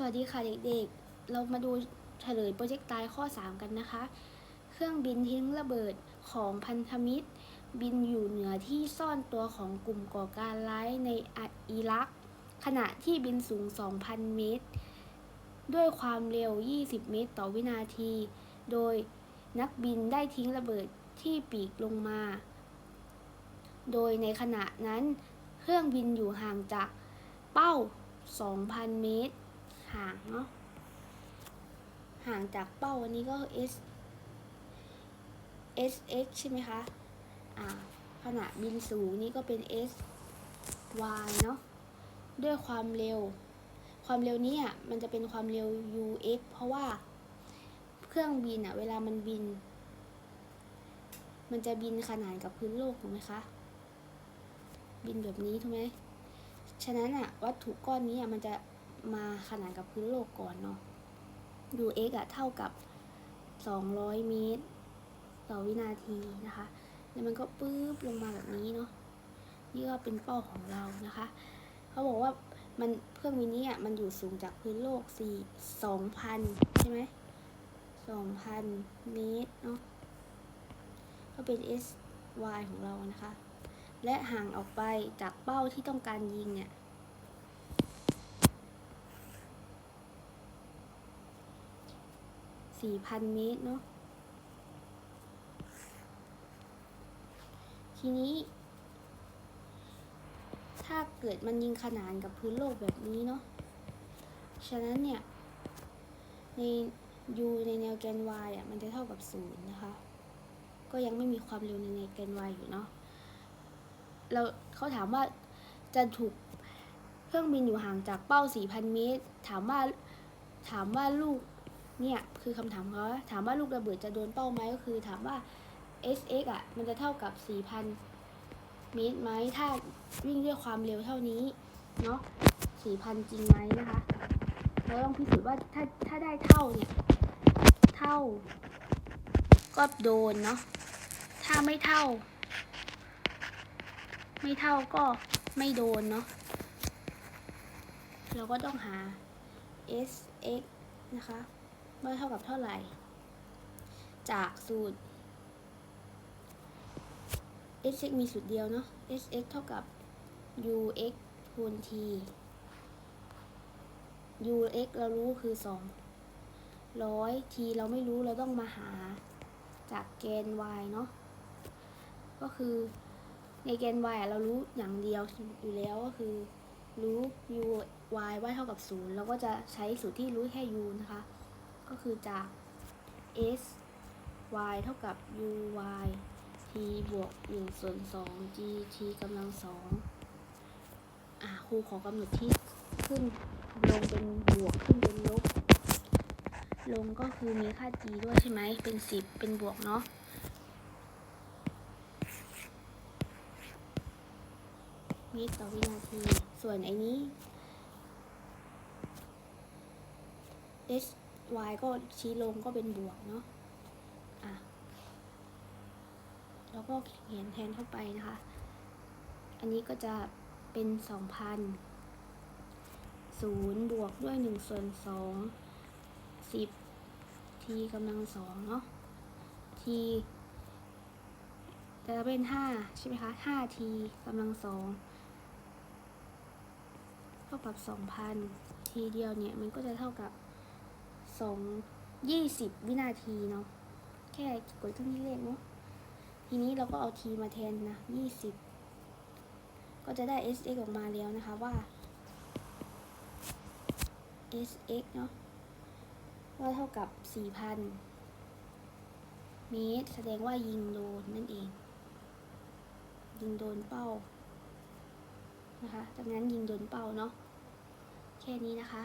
สวัสดีค่ะเด็กๆ เรามาดูเฉลยโปรเจกต์ตายข้อ 3 กันนะคะ เครื่องบินทิ้งระเบิดของพันธมิตร บินอยู่เหนือที่ซ่อนตัวของกลุ่มก่อการร้ายในอิรัก ขณะที่บินสูง 2,000 เมตร ด้วยความเร็ว 20 เมตรต่อวินาที โดยนักบินได้ทิ้งระเบิดที่ปีกลงมา โดยในขณะนั้น เครื่องบินอยู่ห่างจากเป้า 2,000 เมตร ห่างเนาะห่างจากเป้าอันนี้ก็ S S X ใช่ไหมคะ อ่า ขณะบินสูงนี่ก็เป็น S Y เนาะ ด้วยความเร็ว ความเร็วนี้อะ มันจะเป็นความเร็ว U X เพราะว่าเครื่องบินอะ เวลามันบิน มันจะบินขนานกับพื้นโลกถูกไหมคะ บินแบบนี้ถูกไหม ฉะนั้นอะ วัตถุก้อนนี้อะ มันจะ มาขนานกับพื้นโลกก่อนเนาะ UX อะเท่ากับ 200 เมตร ต่อวินาทีนะคะ แล้วมันก็ปื๊บลงมาแบบนี้เนาะ นี่ก็เป็นเป้าของเรานะคะ เขาบอกว่ามันเครื่องบินนี้อะมันอยู่สูงจากพื้นโลก4 2,000ใช่ไหม2,000เมตรเนาะก็เป็น SY ของเรานะคะ และห่างออกไปจากเป้าที่ต้องการยิงเนี่ย สี่พันเมตรเนาะ ทีนี้ ถ้าเกิดมันยิงขนานกับพื้นโลกแบบนี้เนาะ ฉะนั้นเนี่ย ใน u ในแนวแกน y อะ มันจะเท่ากับศูนย์นะคะ ก็ยังไม่มีความเร็วในแนวแกน y อยู่เนาะ เราเขาถามว่าจะถูกเครื่องบินอยู่ห่างจากเป้า 4,000 เมตร ถามว่า ถามว่าลูก เนี่ยคือคำถามเขาถามว่าลูกระเบิดจะโดนเป้าไหมก็คือถามว่า SX อะมันจะเท่ากับ 4,000 เมตรไหมถ้าวิ่งด้วยความเร็วเท่านี้เนาะ4,000 จริงไหมนะคะเราต้องพิสูจน์ว่าถ้าถ้าได้เท่าเนี่ยเท่า ก็โดนเนาะถ้าไม่เท่า ไม่เท่าก็ไม่โดนเนาะเราก็ต้องหา S x นะคะ ว่าเท่ากับเท่าไหร่ จากสูตร S x มีสูตรเดียวเนาะ S x เท่ากับ U x คูณ T U x เรารู้คือ2ร้อย T เราไม่รู้เราต้องมาหาจากแกน y เนาะ ก็คือในแกน y เรารู้อย่างเดียวอยู่แล้วก็คือรู้ u y ว่าเท่ากับ 0 เราก็จะใช้สูตรที่รู้แค่ u นะคะ ก็คือจาก s y เท่ากับ u y t บวก1ส่วน2 g t กำลัง2อะครูขอกำหนดที่ขึ้นลงเป็นบวกขึ้นเป็นลบ ลงก็คือมีค่า g ด้วยใช่ไหม เป็น 10 เป็นบวกเนาะเมตรต่อวินาที ส่วนไอ้นี้ s y ก็ชี้ลงก็เป็นบวกเนาะอะแล้วก็เขียนแทนเข้าไปนะคะ อันนี้ก็จะเป็น 2,000 0 บวกด้วย 1 ส่วน 2 10 t กำลัง2เนาะ t จะเป็น 5 ใช่ไหมคะ5 t กำลัง2เท่ากับ 2,000 ทีเดียวเนี่ย มันก็จะเท่ากับ 2 20วินาทีเนาะแค่กดเครื่องคิดเลขเนาะทีนี้เราก็เอา t มาแทนนะ20ก็จะได้ sx ออกมาแล้วนะคะว่า sx เนาะว่าเท่ากับ 4,000 เมตร แสดงว่ายิงโดนนั่นเอง ยิงโดนเป้า นะคะจากนั้นยิงโดนเป้าเนาะ แค่นี้นะคะ